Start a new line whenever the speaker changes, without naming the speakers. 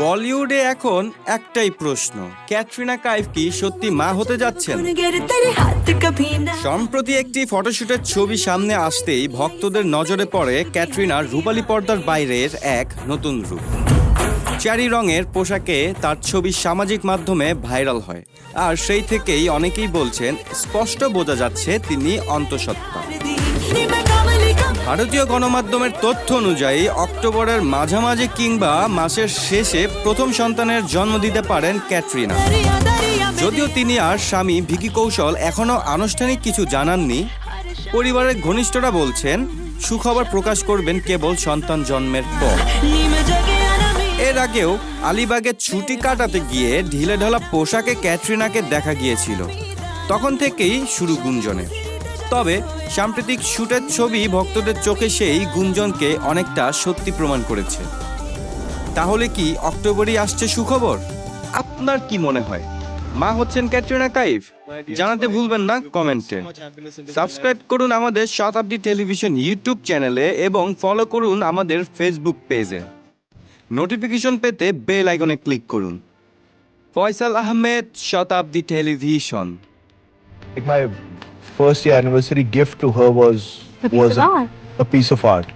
বলিউডে এখন একটাই প্রশ্ন, ক্যাটরিনা কাইফ কি সত্যি মা হতে যাচ্ছেন? সম্প্রতি একটি ফটোশুটের ছবি সামনে আসতেই ভক্তদের নজরে পড়ে ক্যাটরিনার রূপালী পর্দার বাইরের এক নতুন রূপ। চারি রঙের পোশাকে তার ছবি সামাজিক মাধ্যমে ভাইরাল হয়। আর সেই থেকেই অনেকেই বলছেন, স্পষ্ট বোঝা যাচ্ছে তিনি অন্তঃসত্ত্বা। ভারতীয় গণমাধ্যমের তথ্য অনুযায়ী, অক্টোবরের মাঝামাঝি কিংবা মাসের শেষে প্রথম সন্তানের জন্ম দিতে পারেন ক্যাটরিনা। যদিও তিনি আর স্বামী ভিকি কৌশল এখনও আনুষ্ঠানিক কিছু জানাননি, পরিবারের ঘনিষ্ঠরা বলছেন, সুখবর প্রকাশ করবেন কেবল সন্তান জন্মের পর। এর আগেও আলিবাগে ছুটি কাটাতে গিয়ে ঢিলে ঢালা পোশাকে ক্যাটরিনাকে দেখা গিয়েছিল। তখন থেকেই শুরু গুঞ্জনের। তবে সাম্প্রতিক শুটের ছবি ভক্তদের চোখে সেই গুঞ্জনকে অনেকটা সত্যি প্রমাণ করেছে। তাহলে কি অক্টোবরই আসছে সুখবর? আপনার কি মনে হয়? মা হচ্ছেন ক্যাটরিনা কাইফ? জানাতে ভুলবেন না কমেন্টে। সাবস্ক্রাইব করুন আমাদের শতাব্দী টেলিভিশন ইউটিউব চ্যানেলে এবং ফলো করুন আমাদের ফেসবুক পেজে। নোটিফিকেশন পেতে বেল আইকনে ক্লিক করুন Faisal Ahmed Shatabdi television
like my first year anniversary gift to her was was a, a piece of art